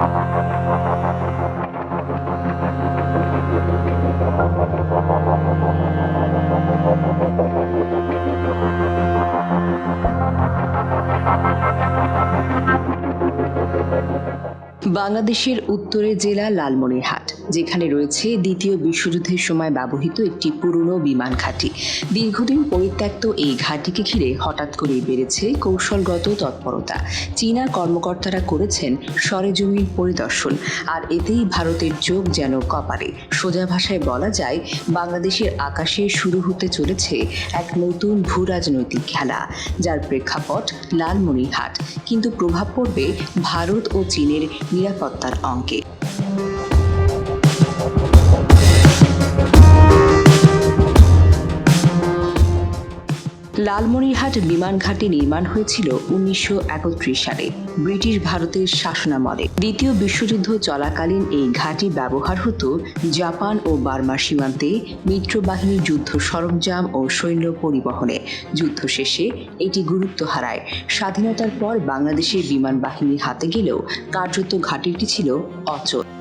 Música বাংলাদেশের উত্তরের জেলা লালমনিরহাট, যেখানে রয়েছে দ্বিতীয় বিশ্বযুদ্ধের সময় ব্যবহৃত একটি পুরনো বিমান ঘাঁটি। দীর্ঘদিন পরিত্যক্ত এই ঘাঁটিকে ঘিরে হঠাৎ করেই বেড়েছে কৌশলগত তৎপরতা। চীনা কর্মকর্তারা করেছেন সরেজমিন পরিদর্শন, আর এতেই ভারতের যোগ যেন কপালে। সোজা ভাষায় বলা যায়, বাংলাদেশের আকাশে শুরু হতে চলেছে এক নতুন ভূ রাজনৈতিক খেলা, যার প্রেক্ষাপট লালমনিরহাট। কিন্তু প্রভাব পড়বে ভারত ও চীনের নিরাপত্তার অঙ্কে। লালমনিরহাট বিমান ঘাঁটি নির্মাণ হয়েছিল উনিশশো একত্রিশ সালে। ব্রিটিশ ভারতের শাসনামলে। দ্বিতীয় বিশ্বযুদ্ধ চলাকালীন এই ঘাঁটি ব্যবহার হতো জাপান ও বার্মা সীমান্তে মিত্রবাহিনীর যুদ্ধ সরঞ্জাম ও সৈন্য পরিবহনে। যুদ্ধ শেষে এটি গুরুত্ব হারায়। স্বাধীনতার পর বাংলাদেশের বিমান বাহিনীর হাতে গেলেও কার্যত ঘাঁটিটি ছিল অচল।